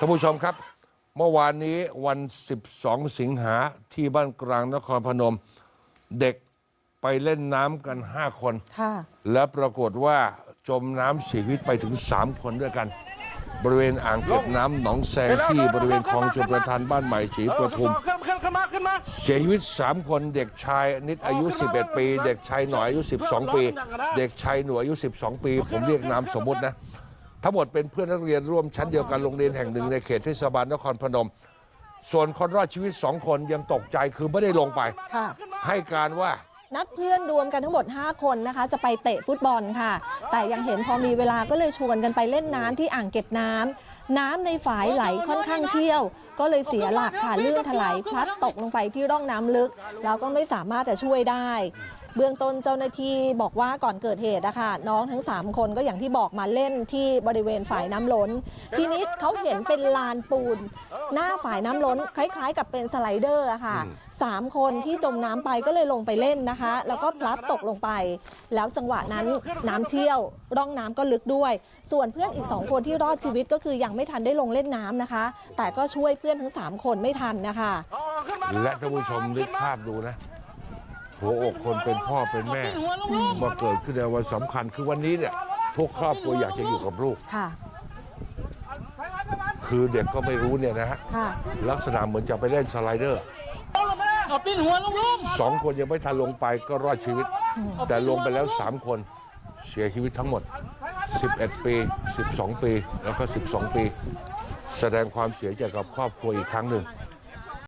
ท่านผู้ชมครับ เมื่อวานนี้วัน 12 สิงหาที่บ้านกลางนครพนม เด็กไปเล่นน้ำกัน 5 คน ค่ะ และปรากฏว่าจมน้ำเสียชีวิตไปถึง 3 คนด้วยกัน บริเวณอ่างเก็บน้ำหนองแซงที่บริเวณคลองชลประทานบ้านใหม่ศรีประทุม ขึ้นขึ้นขึ้นมาขึ้นมาเสียชีวิต 3 คนเด็กชายนิดอายุ 11 ปี เด็กชายหน่อยอายุ 12 ปี เด็กชายหนูอายุ 12 ปี ผมเรียกนามสมมุตินะ ทั้งหมดเป็นเพื่อนนักเรียนร่วมชั้นเดียวกันโรงเรียนแห่งหนึ่งในเขตเทศบาลนครพนม ส่วนคนรอดชีวิต2คนยังตกใจคือไม่ได้ลงไป ค่ะ ให้การว่า นัดเพื่อนรวมกันทั้งหมด 5 คนนะคะ จะไปเตะฟุตบอลค่ะ แต่ยังเห็นพอมีเวลาก็เลยชวนกันไปเล่นน้ำที่อ่างเก็บน้ำน้ำในฝายไหลค่อนข้างเชี่ยว ก็เลยเสียหลักค่ะลื่นถลายพลัดตกลงไปที่ร่องน้ำลึก แล้วก็ไม่สามารถจะช่วยได้ เบื้องต้นเจ้าหน้าที่บอกว่าก่อนเกิดเหตุนะคะน้องทั้ง 3 คนก็อย่างที่บอกมาเล่นที่บริเวณฝายน้ำล้น ทีนี้เขาเห็นเป็นลานปูน หน้าฝายน้ำล้น คล้ายๆ กับเป็นสไลเดอร์อะค่ะสามคนที่จมน้ำไปก็เลยลงไปเล่นนะคะ แล้วก็พลัดตกลงไป แล้วจังหวะนั้นน้ำเชี่ยว ร่องน้ำก็ลึกด้วย ส่วนเพื่อนอีกสองคนที่รอดชีวิตก็คือยังไม่ทันได้ลงเล่นน้ำนะคะ แต่ก็ช่วยเพื่อนทั้งสามคนไม่ทันนะคะอ๋อขึ้นมาและท่านผู้ชมนึกภาพดูนะ หัวอกคนเป็นพ่อเป็นแม่มาเกิดขึ้นในวันสำคัญคือวันนี้เนี่ยทุกครอบครัวอยากจะอยู่กับลูก ค่ะ คือเด็กก็ไม่รู้เนี่ยนะฮะค่ะ ลักษณะเหมือนจะไปเล่นสไลเดอร์เอาปิ้นหัวลงลุงสองคนยังไม่ทันลงไปก็รอดชีวิต แต่ลงไปแล้วสามคนเสียชีวิตทั้งหมด 11 ปี 12 ปี แล้วก็ 12 ปี แสดงความเสียใจกับครอบครัวอีกครั้งหนึ่ง